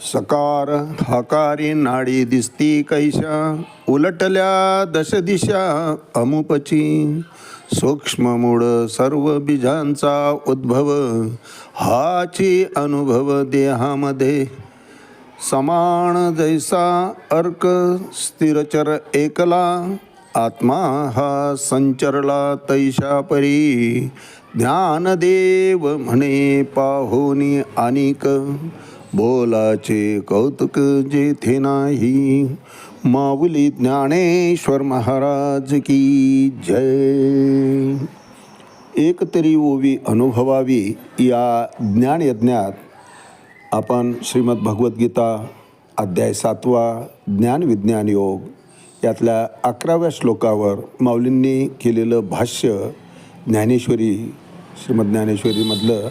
सकार हकारी नाडी दिसती कैशा उलटल्या दशदिशा अमुपची. सूक्ष्म मूळ सर्व बीजांचा उद्भव हाची अनुभव देहामध्ये. समान जैसा अर्क स्थिरचर एकला आत्मा हा संचरला तैशा परी. ज्ञानदेव म्हणे पाहुनी अनिक बोलाचे कौतुक जेथे नाही. माऊली ज्ञानेश्वर महाराज की जय. एकतरी ओवी अनुभवावी या ज्ञानयज्ञात आपण श्रीमद भगवद्गीता अध्याय सातवा ज्ञान विज्ञान योग यातल्या अकराव्या श्लोकावर माऊलींनी केलेलं भाष्य ज्ञानेश्वरी श्रीमद ज्ञानेश्वरीमधलं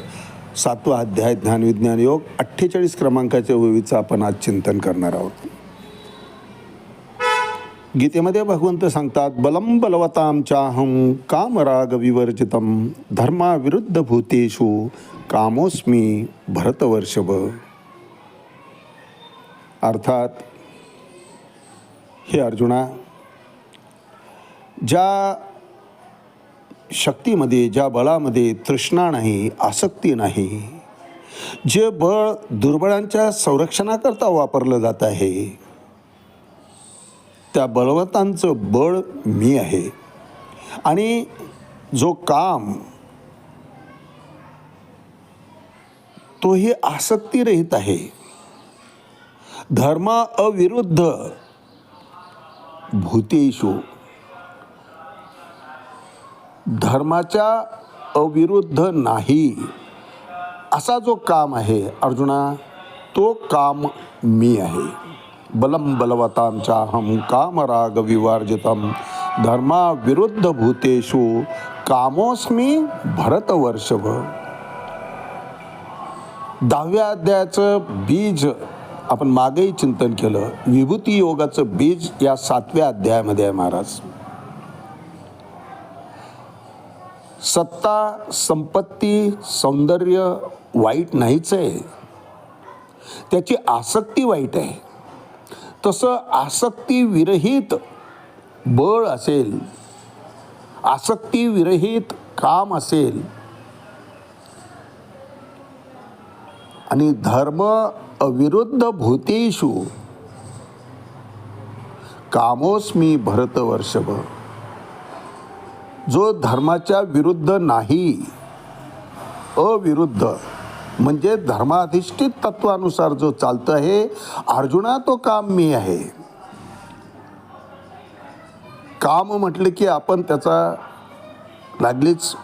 सातवा अध्याय ज्ञानविज्ञान योग अठ्ठेचाळीस क्रमांकाच्या ओवीचं आपण आज चिंतन करणार आहोत. गीतेमध्ये भगवंत सांगतात बलम बलवताम चाहम कामराग विवर्जितम धर्माविरुद्ध भूतेषु कामोस्मी भरतवर्षभ. अर्थात हे अर्जुना ज्या शक्तीमध्ये ज्या बळामध्ये तृष्णा नाही आसक्ती नाही जे बळ दुर्बळांच्या संरक्षणाकरता वापरलं जात आहे त्या बलवतांचं बळ मी आहे. आणि जो काम तोही आसक्तीरहित आहे. धर्मा अविरुद्ध भूतेशू धर्माच्या अविरुद्ध नाही. असा जो काम आहे अर्जुना तो काम मी आहे. बलम बलवताम चाहम कामराग विवार्जितम धर्माविरुद्ध भूतेषु कामोस्मी भरतवर्षभ दहाव्या अध्यायाचं बीज आपण मागेही चिंतन केलं. विभूती योगाचं बीज या सातव्या अध्यायामध्ये आहे महाराज. सत्ता संपत्ती सौंदर्य वाईट नाहीच आहे. त्याची आसक्ती वाईट आहे. तसं आसक्ती विरहित बळ असेल आसक्ती विरहित काम असेल आणि धर्म अविरुद्ध भूतेषु कामोस्मी भरतवर्षभ जो धर्माच्या विरुद्ध नाही अविरुद्ध म्हणजे धर्माधिष्ठित तत्वानुसार जो चालतं आहे अर्जुना तो काम मी आहे. काम म्हटलं की आपण त्याचा लागलीच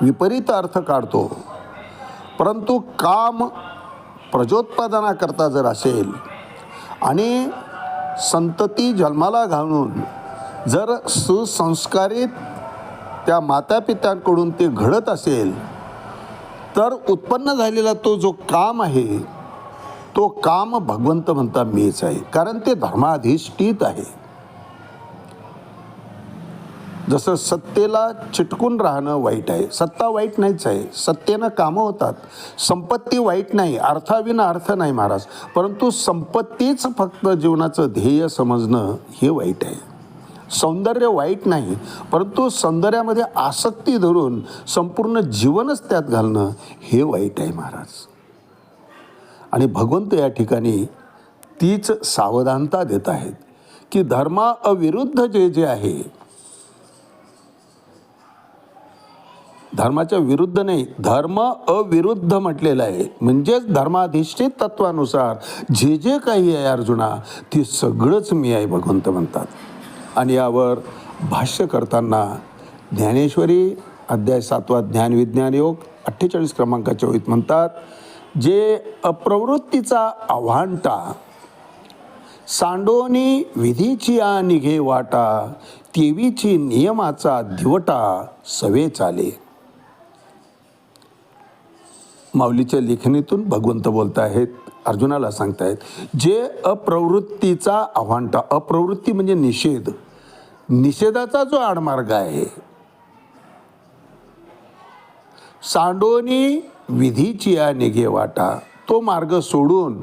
विपरीत अर्थ काढतो. परंतु काम प्रजोत्पादनाकरता जर असेल आणि संतती जन्माला घालून जर सुसंस्कारित त्या मातापित्यांकडून ते घडत असेल तर उत्पन्न झालेला तो जो काम आहे तो काम भगवंत म्हणता मीच आहे कारण ते धर्माधिष्ठित आहे. जसं सत्तेला चिटकून राहणं वाईट आहे सत्ता वाईट नाहीच आहे सत्तेनं कामं होतात संपत्ती वाईट नाही अर्थाविना अर्थ नाही महाराज परंतु संपत्तीच फक्त जीवनाचं ध्येय समजणं हे वाईट आहे. सौंदर्य वाईट नाही परंतु सौंदर्यामध्ये आसक्ती धरून संपूर्ण जीवनच त्यात घालणं हे वाईट आहे महाराज. आणि भगवंत या ठिकाणी तीच सावधानता देत आहेत की धर्मा अविरुद्ध जे जे आहे धर्माच्या विरुद्ध नाही धर्म अविरुद्ध म्हटलेलं आहे. म्हणजेच धर्माधिष्ठित तत्वानुसार जे जे काही आहे अर्जुना ते सगळंच मी आहे भगवंत म्हणतात. आणि यावर भाष्य करताना ज्ञानेश्वरी अध्याय सातवा ज्ञान विज्ञान योग अठ्ठेचाळीस क्रमांकाच्या ओळीत म्हणतात जे अप्रवृत्तीचा आव्हानटा सांडोनी विधीची या निघे वाटा तेवीची नियमाचा दिवटा सवे चाले. माऊलीच्या लेखणीतून भगवंत बोलत आहेत अर्जुनाला सांगतायत जे अप्रवृत्तीचा आव्हांटा अप्रवृत्ती म्हणजे निषेध निषेधाचा जो आडमार्ग आहे सांडोनी विधीची या निघे वाटा तो मार्ग सोडून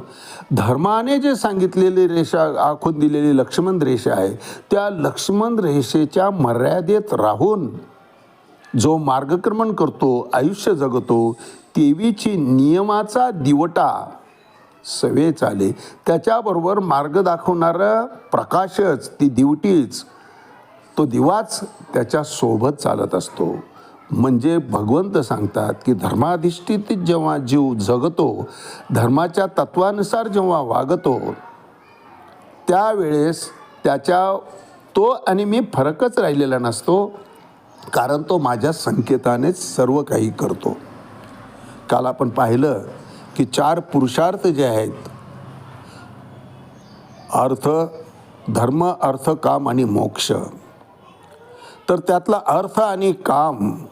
धर्माने जे सांगितलेली रेषा आखून दिलेली लक्ष्मण रेषा आहे त्या लक्ष्मण रेषेच्या मर्यादेत राहून जो मार्गक्रमण करतो आयुष्य जगतो तेवीची नियमाचा दिवटा सवे चाले त्याच्याबरोबर मार्ग दाखवणारं प्रकाशच ती दिवटीच तो दिवाच त्याच्यासोबत चालत असतो. म्हणजे भगवंत सांगतात की धर्माधिष्ठित जेव्हा जीव जगतो धर्माच्या तत्वानुसार जेव्हा वागतो त्यावेळेस त्याच्या तो आणि मी फरकच राहिलेला नसतो कारण तो माझ्या संकेतानेच सर्व काही करतो. काल आपण पाहिलं की चार पुरुषार्थ जे आहेत अर्थ धर्म अर्थ काम आणि मोक्ष तर त्यातला अर्थ आणि काम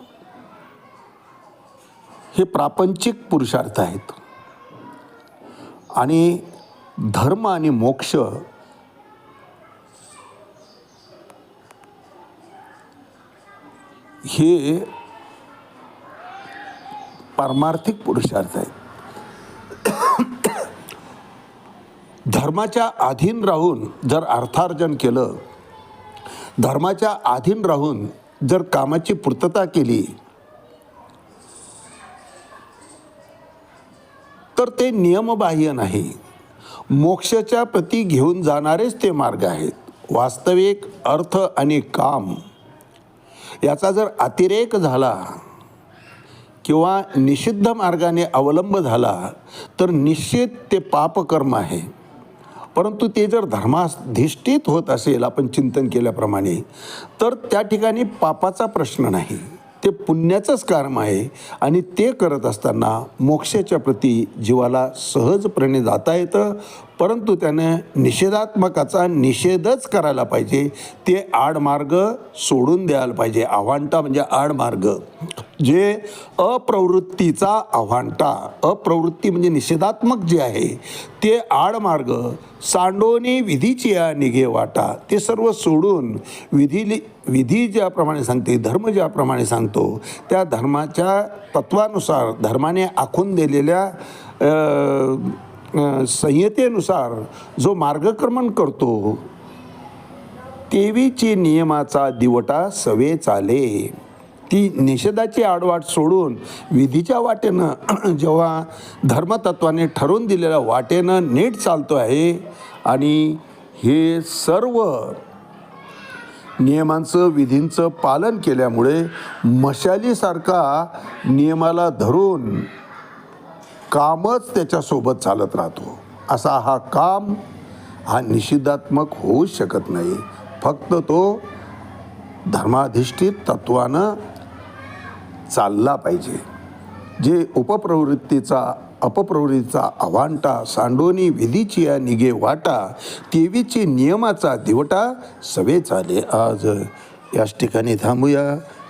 हे प्रापंचिक पुरुषार्थ आहेत. आणि धर्म आणि मोक्ष हे पारमार्थिक पुरुषार्थ आहेत. धर्माच्या अधीन राहून जर अर्थार्जन केलं धर्माच्या अधीन राहून जर कामाची पूर्तता केली तर ते नियमबाह्य नाही. मोक्षाच्या प्रती घेऊन जाणारेच ते मार्ग आहेत. वास्तविक अर्थ आणि काम याचा जर अतिरेक झाला किंवा निषिद्ध मार्गाने अवलंब झाला तर निश्चित ते पापकर्म आहे. परंतु ते जर धर्माधिष्ठित होत असेल आपण चिंतन केल्याप्रमाणे तर त्या ठिकाणी पापाचा प्रश्न नाही. ते पुण्याचंच कर्म आहे आणि ते करत असताना मोक्षाच्या प्रती जीवाला सहजपणे जाता येतं परंतु त्यानं निषेधात्मकाचा निषेधच करायला पाहिजे. ते आडमार्ग सोडून द्यायला पाहिजे. आव्हांटा म्हणजे आडमार्ग. जे अप्रवृत्तीचा आव्हांटा अप्रवृत्ती म्हणजे निषेधात्मक जे आहे ते आडमार्ग सांडोनी विधीची या निघे वाटा ते सर्व सोडून विधी विधी ज्याप्रमाणे सांगते धर्म ज्याप्रमाणे सांगतो त्या धर्माच्या तत्वानुसार धर्माने आखून दिलेल्या संहितेनुसार जो मार्गक्रमण करतो तेवीची नियमाचा दिवटा सवे चाले. ती निषेधाची आडवाट सोडून विधीच्या वाटेनं जेव्हा धर्मतत्वाने ठरवून दिलेल्या वाटेनं नीट चालतो आहे आणि हे सर्व नियमांचं विधींचं पालन केल्यामुळे मशालीसारखा नियमाला धरून कामच त्याच्यासोबत चालत राहतो. असा हा काम हा निषिद्धात्मक होऊच शकत नाही. फक्त तो धर्माधिष्ठित तत्वानं चालला पाहिजे. जे उपप्रवृत्तीचा अपप्रवृत्तीचा अवांटा सांडोनी विधीची या निगे वाटा तेवीची नियमाचा दिवटा सवे चाले आज. याच ठिकाणी थांबूया.